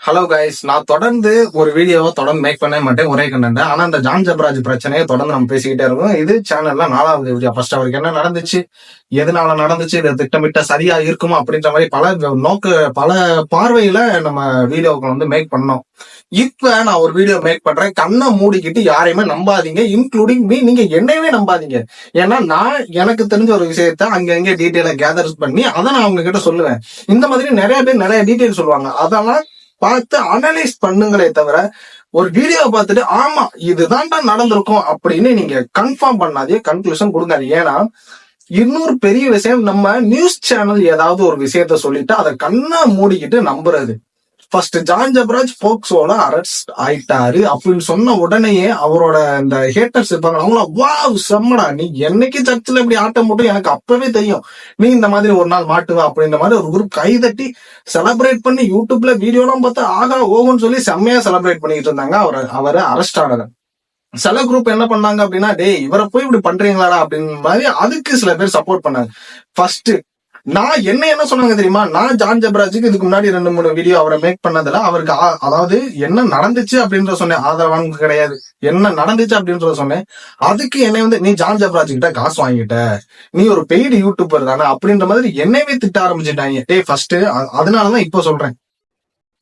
Hello guys நான் தொடர்ந்து ஒரு வீடியோவை தொடர்ந்து மேக் பண்ண மாட்டேன். ஒரே கண்டென்ட் ஆனா அந்த ஜான் ஜப்ராஜ் பிரச்சனையை தொடர்ந்து நம்ம பேசிக்கிட்டே இருக்கோம். இது சேனல்ல நாலாவது வீடியோ ஃபர்ஸ்ட் அவருக்கு என்ன நடந்துச்சு? எதனால நடந்துச்சு? இது திட்டமிட்ட சரியா இருக்குமா? அப்படின்ற மாதிரி பல நோக்க பல பார்வையில நம்ம வீடியோக்கள் வந்து மேக் பண்ணோம். இப்ப நான் ஒரு வீடியோ மேக் பண்றேன். கண்ணை மூடிக்கிட்டு யாரையுமே நம்பாதீங்க. இன்க்ளூடிங் மீ நீங்க என்னையவே நம்பாதீங்க. ஏன்னா நான் எனக்கு தெரிஞ்ச ஒரு விஷயத்த அங்கங்க டீட்டெயில கேதர்ஸ் பண்ணி அதை நான் அவங்க கிட்ட சொல்லுவேன். இந்த மாதிரி நிறைய பேர் நிறைய டீட்டெயில் சொல்லுவாங்க. அதெல்லாம் பார்த்து அனலைஸ் பண்ணுங்களே தவிர ஒரு வீடியோ பார்த்துட்டு ஆமா இதுதான்டா நடந்திருக்கும் அப்படின்னு நீங்க கன்ஃபார்ம் பண்ணாதே கன்க்ளூஷன் கொடுக்காதீங்க ஏன்னா இன்னொரு பெரிய விஷயம் நம்ம நியூஸ் சேனல் ஏதாவது ஒரு விஷயத்த சொல்லிட்டு அதை கண்ணா மூடிக்கிட்டு நம்புறது. ஃபர்ஸ்ட் ஜான் ஜப்ராஜ் போக்சோல அரெஸ்ட் ஆயிட்டாரு. அப்படின்னு சொன்ன உடனேயே அவரோட இந்த ஹேட்டர்ஸ் இருப்பாங்க. அவங்கள வா செம்மடா. நீ என்னைக்கு சர்ச்சில் இப்படி ஆட்டம் போட்டு எனக்கு அப்பவே தெரியும். நீ இந்த மாதிரி ஒரு நாள் மாட்டுவ அப்படின்ற மாதிரி ஒரு குரூப் கைதட்டி செலப்ரேட் பண்ணி யூடியூப்ல வீடியோலாம் பார்த்தா ஆகா ஓகோன்னு சொல்லி செம்மையா செலப்ரேட் பண்ணிட்டு இருந்தாங்க அவர். அவரை அரெஸ்ட் ஆனது. சில குரூப் என்ன பண்ணாங்க அப்படின்னா டேய் இவரை போய் இப்படி பண்றீங்களாடா? அப்படின்னு மாதிரி அதுக்கு சில பேர் சப்போர்ட் பண்ணாங்க. ஃபர்ஸ்ட் நான் என்ன என்ன சொன்னாங்க தெரியுமா? நான் ஜான் ஜப்ராஜுக்கு இதுக்கு முன்னாடி ரெண்டு மூணு வீடியோ அவரை மேக் பண்ணதுல அவருக்கு அதாவது என்ன நடந்துச்சு அப்படின்ற சொன்னேன். ஆதரவான் கிடையாது. என்ன நடந்துச்சு அப்படின்றத சொன்னேன். அதுக்கு என்னை வந்து நீ ஜான் ஜப்ராஜ் கிட்ட காசு வாங்கிட்ட. நீ ஒரு பெய்டு யூடியூபர் தானே. அப்படின்ற மாதிரி என்னையவே திட்ட ஆரம்பிச்சுட்டாங்க. டேய் ஃபர்ஸ்ட் அதனாலதான் இப்ப சொல்றேன்.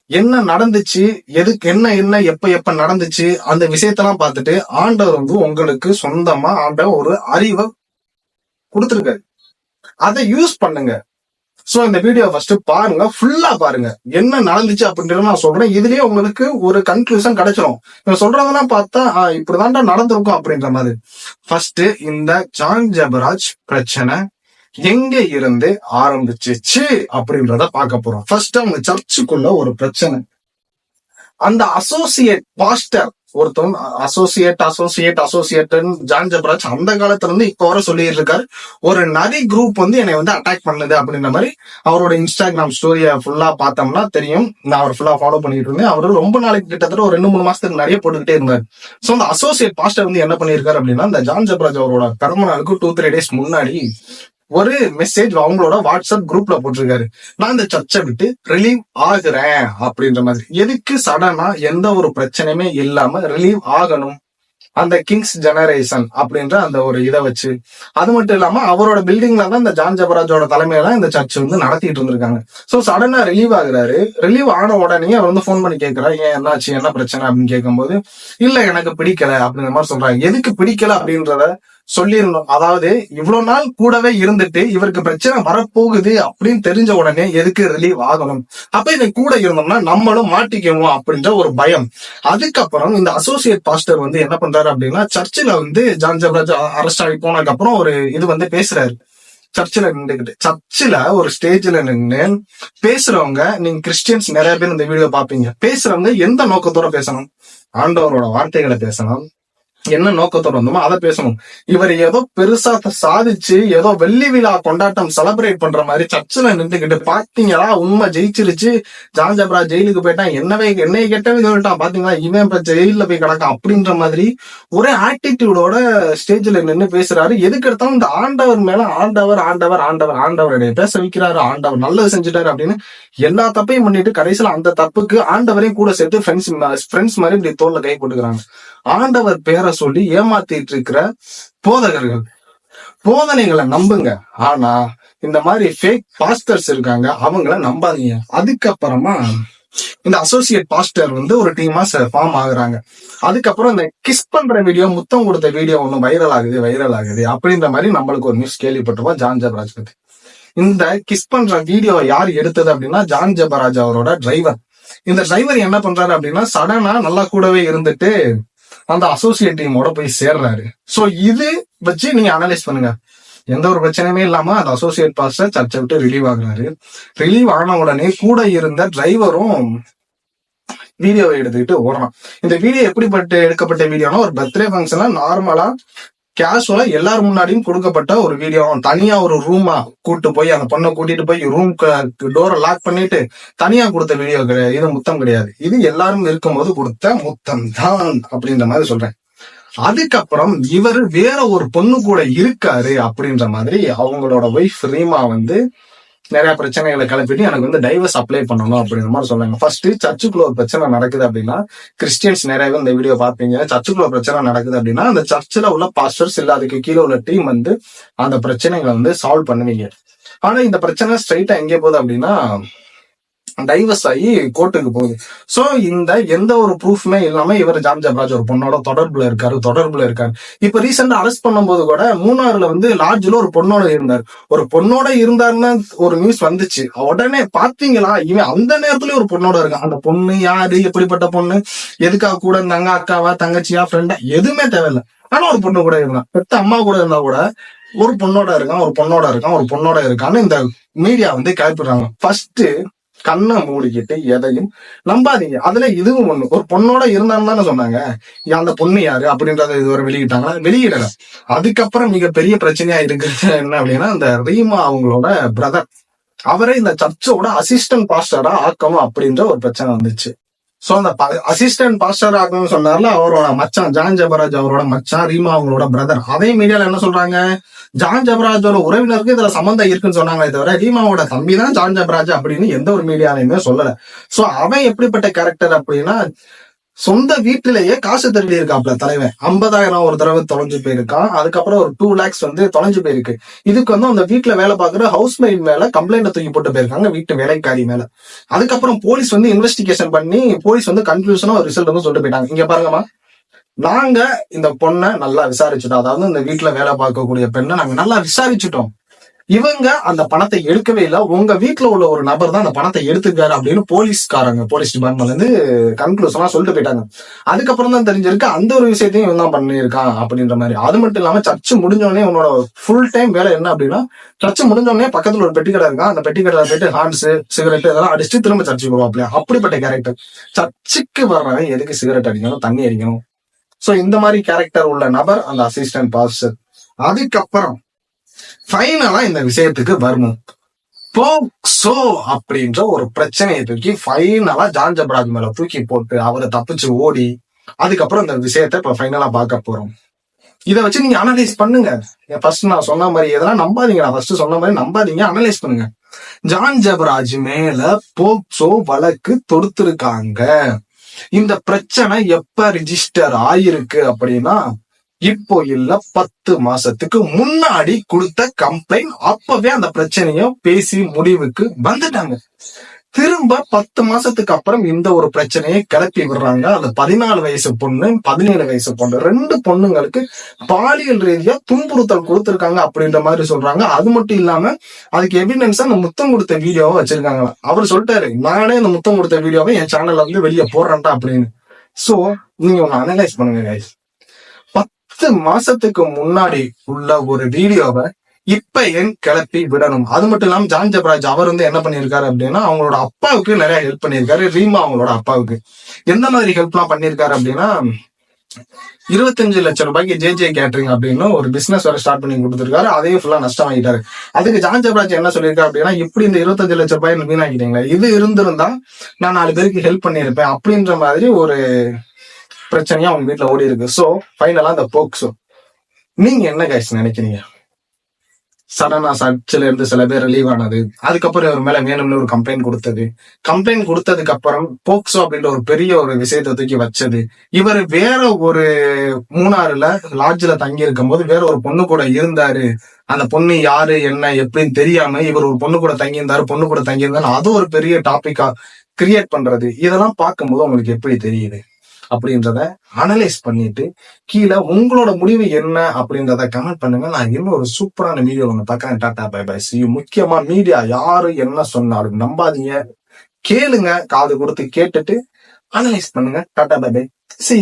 என்ன நடந்துச்சு? எதுக்கு என்ன என்ன எப்ப எப்ப நடந்துச்சு? அந்த விஷயத்தெல்லாம் பார்த்துட்டு ஆண்டவர் வந்து உங்களுக்கு சொந்தமா ஆண்ட ஒரு அறிவை கொடுத்துருக்காரு. அதை யூஸ் பண்ணுங்க. சோ இந்த வீடியோ ஃபர்ஸ்ட் பாருங்க. ஃபுல்லா பாருங்க. என்ன நடந்துச்சு அப்படின்றத நான் சொல்றேன். இதுலயே உங்களுக்கு ஒரு கன்க்ளூஷன் கிடைச்சிடும் இவங்க சொல்றதெல்லாம் பார்த்தா இப்படிதான்டா நடந்திருக்கும் அப்படின்ற மாதிரி. ஃபர்ஸ்ட் இந்த ஜான் ஜபராஜ் பிரச்சனை எங்க இருந்து ஆரம்பிச்சிச்சு அப்படின்றத பார்க்க போறோம். ஃபர்ஸ்ட் அவங்க சர்ச்சுக்குள்ள ஒரு பிரச்சனை. அந்த அசோசியேட் பாஸ்டர் ஒருத்தவங்க associate associate associate John Jabaraj அந்த காலத்துல இருந்து இப்ப வர சொல்லிட்டு இருக்காரு ஒரு நரி குரூப் வந்து என்னை வந்து அட்டாக் பண்ணுது அப்படின்ற மாதிரி அவரோட இன்ஸ்டாகிராம் ஸ்டோரியை ஃபுல்லா பார்த்தோம்னா தெரியும். நான் அவர் ஃபுல்லா ஃபாலோ பண்ணிட்டு இருந்தேன். அவர் ரொம்ப நாளைக்கு கிட்டத்தட்ட ஒரு ரெண்டு மூணு மாசத்துக்கு நிறைய போட்டுக்கிட்டே இருந்தார். சோ அந்த அசோசியேட் பாஸ்டர் வந்து என்ன பண்ணியிருக்காரு அப்படின்னா இந்த ஜான் ஜப்ராஜ் அவரோட பிறந்த நாளுக்கு டூ த்ரீ டேஸ் முன்னாடி ஒரு மெசேஜ் அவங்களோட வாட்ஸ்அப் குரூப்ல போட்டிருக்காரு. நான் இந்த சர்ச்சை விட்டு ரிலீவ் ஆகுறேன் அப்படின்ற மாதிரி. எதுக்கு சடனா எந்த ஒரு பிரச்சனையுமே இல்லாம ரிலீவ் ஆகணும்? அந்த கிங்ஸ் ஜெனரேஷன் அப்படின்ற அந்த ஒரு இதை வச்சு. அது மட்டும் இல்லாம அவரோட பில்டிங்ல தான் இந்த ஜான் ஜபராஜோட தலைமையில இந்த சர்ச் வந்து நடத்திட்டு இருந்திருக்காங்க. சோ சடனா ரிலீவ் ஆகுறாரு. ரிலீவ் ஆன உடனே அவர் வந்து ஃபோன் பண்ணி கேட்கிறாரு ஏன் என்னாச்சு? என்ன பிரச்சனை? அப்படின்னு கேட்கும்போது இல்ல எனக்கு பிடிக்கல. அப்படின்ற மாதிரி சொல்றாங்க எதுக்கு பிடிக்கல அப்படின்றத சொல்லியிருந்தோம். அதாவது இவ்வளவு நாள் கூடவே இருந்துட்டு இவருக்கு பிரச்சனை வரப்போகுது அப்படின்னு தெரிஞ்ச உடனே எதுக்கு ரிலீவ் ஆகணும்? அப்ப இது கூட இருந்தோம்னா நம்மளும் மாட்டிக்குவோம் அப்படின்ற ஒரு பயம். அதுக்கப்புறம் இந்த அசோசியேட் பாஸ்டர் வந்து என்ன பண்றாரு அப்படின்னா சர்ச்சில் வந்து ஜான் ஜபராஜ் அரெஸ்ட் ஆகி போனதுக்கு அப்புறம் ஒரு இது வந்து பேசுறாரு. சர்ச்சில் நின்றுக்கிட்டு சர்ச்சில் ஒரு ஸ்டேஜ்ல நின்று பேசுறவங்க நீங்க கிறிஸ்டியன்ஸ் நிறைய பேர் இந்த வீடியோ பாப்பீங்க பேசுறவங்க எந்த நோக்கத்தோட பேசணும்? ஆண்டவரோட வார்த்தைகளை பேசணும். என்ன நோக்கத்தோட வந்தோமோ அதை பேசணும். இவர் ஏதோ பெருசா சாதிச்சு ஏதோ வெள்ளி விழா கொண்டாட்டம் செலிப்ரேட் பண்ற மாதிரி சர்ச்சில் நின்றுகிட்டு பாத்தீங்களா? உண்மை ஜெயிச்சிருச்சு. ஜான் ஜப்ரா ஜெயிலுக்கு போயிட்டான். என்னவே என்னைய கெட்டவே சொல்லிட்டான். பாத்தீங்களா? இவன் இப்ப ஜெயில போய் கிடக்கான் அப்படின்ற மாதிரி ஒரே ஆட்டிடியூடோட ஸ்டேஜ்ல நின்னு பேசுறாரு. எதுக்கு எடுத்தாலும் இந்த ஆண்டவர் மேல ஆண்டவர் ஆண்டவர் ஆண்டவர் ஆண்டவர் பேச வைக்கிறாரு. ஆண்டவர் நல்லது செஞ்சுட்டாரு அப்படின்னு எல்லா தப்பையும் பண்ணிட்டு கடைசியில அந்த தப்புக்கு ஆண்டவரையும் கூட சேர்த்து ஃப்ரெண்ட்ஸ் ஃப்ரெண்ட்ஸ் மாதிரி இப்படி தோல்ல கை போட்டுக்கிறாங்க. ஆண்டவர் பேரை சொல்லி ஏமாத்திட்டு இருக்கிற போதகர்கள். போதனைகளை நம்புங்க. ஆனா இந்த மாதிரி ஃபேக் பாஸ்டர்ஸ் இருக்காங்க அவங்கள நம்பாதீங்க. அதுக்கப்புறமா இந்த அசோசியேட் பாஸ்டர் வந்து ஒரு டீமா ஃபார்ம் ஆகுறாங்க. அதுக்கப்புறம் இந்த கிஸ் பண்ற வீடியோ முத்தம் கொடுத்த வீடியோ ஒண்ணு வைரல் ஆகுது வைரல் ஆகுது. அப்படின்ற மாதிரி நம்மளுக்கு ஒரு நியூஸ் கேள்விப்பட்டிருப்போம் ஜான் ஜபராஜ் பத்தி. இந்த கிஸ் பண்ற வீடியோ யார் எடுத்தது அப்படின்னா ஜான் ஜபராஜ் அவரோட டிரைவர் இந்த டிரைவர் என்ன பண்றாரு அப்படின்னா சடனா நல்லா கூடவே இருந்துட்டு அந்த அசோசியேட் டீமோட போய் சேர்றாரு. சோ இது வச்சு நீங்க அனலைஸ் பண்ணுங்க. எந்த ஒரு பிரச்சனையுமே இல்லாம அந்த அசோசியேட் பாஸ்டர் சர்ச்சை விட்டு ரிலீவ் ஆகுறாரு. ரிலீவ் ஆன உடனே கூட இருந்த டிரைவரும் வீடியோவை எடுத்துக்கிட்டு ஓடுறான். இந்த வீடியோ எப்படிப்பட்ட எடுக்கப்பட்ட வீடியோனா ஒரு பர்த்டே ஃபங்க்ஷன்ல நார்மலா கேஷுவலா எல்லார் முன்னாடியும் கொடுக்கப்பட்ட ஒரு வீடியோ தனியா ஒரு ரூமா கூட்டு போய் அந்த பொண்ணை கூட்டிட்டு போய் ரூம் டோரை லாக் பண்ணிட்டு தனியா கொடுத்த வீடியோ கிடையாது இது முத்தம் கிடையாது. இது எல்லாரும் இருக்கும்போது கொடுத்த முத்தம் தான் அப்படின்ற மாதிரி சொல்றேன். அதுக்கப்புறம் இவர் வேற ஒரு பொண்ணு கூட இருக்காரு அப்படின்ற மாதிரி அவங்களோட ஒய்ஃப் ரீமா வந்து நிறைய பிரச்சனைகளை கிளப்பிட்டு எனக்கு வந்து டைவர்ஸ் அப்ளை பண்ணணும் அப்படிங்கிற மாதிரி சொல்லுங்க ஃபர்ஸ்ட் சர்ச்சுக்குள்ள ஒரு பிரச்சனை நடக்குது அப்படின்னா கிறிஸ்டியன்ஸ் நிறையவே இந்த வீடியோ பார்ப்பீங்க. சர்ச்சுக்குள்ள பிரச்சனை நடக்குது அப்படின்னா அந்த சர்ச்சில் உள்ள பாஸ்டர்ஸ் இல்ல அதுக்கு கீழே உள்ள டீம் வந்து அந்த பிரச்சனைகளை வந்து சால்வ் பண்ணுவீங்க. ஆனா இந்த பிரச்சனை ஸ்ட்ரைட்டா எங்கே போகுது அப்படின்னா டைவர்ஸ் ஆகி கோர்ட்டுக்கு போகுது. சோ இந்த எந்த ஒரு ப்ரூஃப்மே இல்லாம இவர் ஜாம் ஜப்ராஜ் ஒரு பொண்ணோட தொடர்புல இருக்காரு தொடர்புல இருக்காரு. இப்ப ரீசெண்டா அரெஸ்ட் பண்ணும்போது கூட மூணாறுல வந்து லாட்ஜ்ல ஒரு பொண்ணோட இருந்தார். ஒரு பொண்ணோட இருந்தாருன்னா ஒரு நியூஸ் வந்துச்சு. உடனே பாத்தீங்களா? இவன் அந்த நேரத்துல ஒரு பொண்ணோட இருக்கான். அந்த பொண்ணு யாரு? எப்படிப்பட்ட பொண்ணு? எதுக்காக கூட இருந்தாங்க? அக்காவா? தங்கச்சியா? ஃப்ரெண்டா எதுவுமே தேவையில்ல. ஆனா ஒரு பொண்ணு கூட இருந்தான். பெத்த அம்மா கூட இருந்தா கூட ஒரு பொண்ணோட இருக்கான் ஒரு பொண்ணோட இருக்கான் ஒரு பொண்ணோட இருக்கான்னு இந்த மீடியா வந்து கிளப்பிடுறாங்க. ஃபர்ஸ்ட் கண்ணை மூடிக்கிட்டு எதையும் நம்பாதீங்க. அதுல இதுவும் ஒண்ணு. ஒரு பொண்ணோட இருந்தான்னு தானே சொன்னாங்க. அந்த பொண்ணு யாரு? அப்படின்றத இதுவரை வெளியிட்டாங்களா? வெளியிடல. அதுக்கப்புறம் மிகப்பெரிய பிரச்சனையா இருக்கிறது என்ன அப்படின்னா இந்த ரீமா அவங்களோட பிரதர் அவரை இந்த சர்ச்சோட அசிஸ்டன்ட் பாஸ்டரா ஆக்கணும் அப்படின்ற ஒரு பிரச்சனை வந்துச்சு. சோ அந்த அசிஸ்டன்ட் பாஸ்டர் ஆகணும்னு சொன்னார்ல அவரோட மச்சான் ஜான் ஜபராஜ் அவரோட மச்சான் ரீமா அவங்களோட பிரதர் அதே மீடியால என்ன சொல்றாங்க? ஜான் ஜபராஜோட உறவினருக்கு இதுல சம்பந்தம் இருக்குன்னு சொன்னாங்களே தவிர ரீமாவோட தம்பி தான் ஜான் ஜபராஜ் அப்படின்னு எந்த ஒரு மீடியாலையுமே சொல்லல. சோ அவன் எப்படிப்பட்ட கேரக்டர் அப்படின்னா சொந்த வீட்டிலேயே காசு திருடி இருக்காப்ல தலைவன். ஐம்பதாயிரம் ஒரு தடவை தொலைஞ்சு போயிருக்கான். அதுக்கப்புறம் ஒரு டூ லேக்ஸ் வந்து தொலைஞ்சு போயிருக்கு. இதுக்கு வந்து அந்த வீட்டுல வேலை பாக்குற ஹவுஸ் மெய்ட் மேல கம்ப்ளைண்ட் தூக்கி போட்டு போயிருக்காங்க வீட்டு வேலைக்காரி மேல. அதுக்கப்புறம் போலீஸ் வந்து இன்வெஸ்டிகேஷன் பண்ணி போலீஸ் வந்து கன்ஃபியூஷனா ஒரு ரிசல்ட் வந்து சொல்லிட்டு போயிட்டாங்க. இங்க பாருங்கம்மா. நாங்க இந்த பொண்ணை நல்லா விசாரிச்சுட்டோம். அதாவது இந்த வீட்டுல வேலை பார்க்கக்கூடிய பெண்ணை நாங்க நல்லா விசாரிச்சுட்டோம். இவங்க அந்த பணத்தை எடுக்கவே இல்லை. உங்க வீட்டுல உள்ள ஒரு நபர் தான் அந்த பணத்தை எடுத்துக்காரு அப்படின்னு போலீஸ்காரங்க போலீஸ் டிபார்ட்மெண்ட்ல இருந்து கன்க்ளூஷனா சொல்லிட்டு போயிட்டாங்க. அதுக்கப்புறம் தான் தெரிஞ்சிருக்கு அந்த ஒரு விஷயத்தையும் இவன் தான் பண்ணியிருக்கான் அப்படின்ற மாதிரி. அது மட்டும் இல்லாம சர்ச்சு முடிஞ்சோடனே உன்னோட ஃபுல் டைம் வேலை என்ன அப்படின்னா சர்ச்சு முடிஞ்சோடனே பக்கத்துல ஒரு பெட்டி கடை இருக்கான் அந்த பெட்டி கடையில போயிட்டு ஹான்ஸ் சிகரெட் இதெல்லாம் அடிச்சுட்டு திரும்ப சர்ச்சுக்கு வருவாப்லையா அப்படிப்பட்ட கேரக்டர் சர்ச்சுக்கு வர்றவன் எதுக்கு சிகரெட் அடிக்கணும் தண்ணி அடிக்கணும்? சோ இந்த மாதிரி கேரக்டர் உள்ள நபர் அந்த அசிஸ்டன்ட் பாஸ்டர் அதுக்கப்புறம் ஃபைனலா இந்த விஷயத்துக்கு வரணும் போக்சோ அப்படின்ற ஒரு பிரச்சனையை தூக்கி ஃபைனலா ஜான் ஜபராஜ் மேல தூக்கி போட்டு அவரை தப்பிச்சு ஓடி அதுக்கப்புறம் இந்த விஷயத்த இப்ப ஃபைனலா பார்க்க போறோம். இதை வச்சு நீங்க அனலைஸ் பண்ணுங்க. ஃபர்ஸ்ட் நான் சொன்ன மாதிரி எதனா நம்பாதீங்க. நான் ஃபர்ஸ்ட் சொன்ன மாதிரி நம்பாதீங்க. அனலைஸ் பண்ணுங்க. ஜான் ஜபராஜ் மேல போக்சோ வழக்கு தொடுத்திருக்காங்க. இந்த பிரச்சனை எப்ப ரிஜிஸ்டர் ஆயிருக்கு அப்படின்னா இப்போ இல்ல பத்து மாசத்துக்கு முன்னாடி கொடுத்த கம்ப்ளைண்ட் அப்பவே அந்த பிரச்சனைய பேசி முடிவுக்கு வந்துட்டாங்க. திரும்ப பத்து மாசத்துக்கு அப்புறம் இந்த ஒரு பிரச்சனையை கிளப்பி விடுறாங்க. அந்த பதினாலு வயசு பொண்ணு பதினேழு வயசு பொண்ணு ரெண்டு பொண்ணுங்களுக்கு பாலியல் ரீதியா துன்புறுத்தல் கொடுத்திருக்காங்க அப்படின்ற மாதிரி சொல்றாங்க. அது மட்டும் இல்லாம அதுக்கு எவிடன்ஸா அந்த முத்தம் கொடுத்த வீடியோவை வச்சிருக்காங்களா? அவர் சொல்லிட்டாரு நானே இந்த முத்தம் கொடுத்த வீடியோவை என் சேனல்ல வந்து வெளியே போடுறேன்டா அப்படின்னு. சோ நீங்க ஒன்னு அனலைஸ் பண்ணுங்க கைஸ் பத்து மாசத்துக்கு முன்னாடி உள்ள ஒரு வீடியோவை இப்ப ஏன் கிளப்பி விடணும்? அது மட்டும் இல்லாம ஜான் ஜபராஜ் அவர் வந்து என்ன பண்ணியிருக்காரு அப்படின்னா அவங்களோட அப்பாவுக்கு நிறைய ஹெல்ப் பண்ணியிருக்காரு. ரீமா அவங்களோட அப்பாவுக்கு. எந்த மாதிரி ஹெல்ப் எல்லாம் பண்ணியிருக்காரு அப்படின்னா இருபத்தஞ்சு லட்சம் ரூபாய்க்கு ஜே ஜே கேட்டரிங் அப்படின்னு ஒரு பிசினஸ் வேற ஸ்டார்ட் பண்ணி கொடுத்துருக்காரு. அதையும் ஃபுல்லா நஷ்டம் ஆகிட்டாரு அதுக்கு ஜான் ஜபராஜ் என்ன சொல்லியிருக்காரு அப்படின்னா இப்படி இந்த இருபத்தஞ்சு லட்சம் ரூபாய் வீணாக்கிட்டீங்களா. இது இருந்திருந்தா நான் நாலு பேருக்கு ஹெல்ப் பண்ணியிருப்பேன் அப்படின்ற மாதிரி ஒரு பிரச்சனையா அவங்க வீட்டுல ஓடி இருக்கு. சோ ஃபைனலா அந்த போக்சோ நீங்க என்ன கைஸ் நினைக்கிறீங்க? சடனா சர்ச்சில் இருந்து சில பேர் ரிலீவ் ஆனது அதுக்கப்புறம் இவர் மேல வேணும்னு ஒரு கம்ப்ளைண்ட் கொடுத்தது. கம்ப்ளைண்ட் கொடுத்ததுக்கு அப்புறம் போக்சோ அப்படின்ற ஒரு பெரிய ஒரு விஷயத்தை தூக்கி வச்சது. இவர் வேற ஒரு மூணாறுல லாட்ஜ்ல தங்கி இருக்கும் போது வேற ஒரு பொண்ணு கூட இருந்தாரு. அந்த பொண்ணு யாரு என்ன எப்படின்னு தெரியாம இவர் ஒரு பொண்ணு கூட தங்கியிருந்தாரு பொண்ணு கூட தங்கியிருந்தாரு அது ஒரு பெரிய டாபிக்கா கிரியேட் பண்றது. இதெல்லாம் பார்க்கும்போது உங்களுக்கு எப்படி தெரியுது? அப்படின்றத அனலைஸ் பண்ணிட்டு கீழே உங்களோட முடிவு என்ன அப்படின்றத கமெண்ட் பண்ணுங்க. நான் இன்னும் ஒரு சூப்பரான வீடியோ ஒன்று பார்க்கறேன். டாடா பை பை சி முக்கியமா மீடியா யாரு என்ன சொன்னாலும் நம்பாதீங்க. கேளுங்க காது கொடுத்து கேட்டுட்டு அனலைஸ் பண்ணுங்க. Tata bye bye C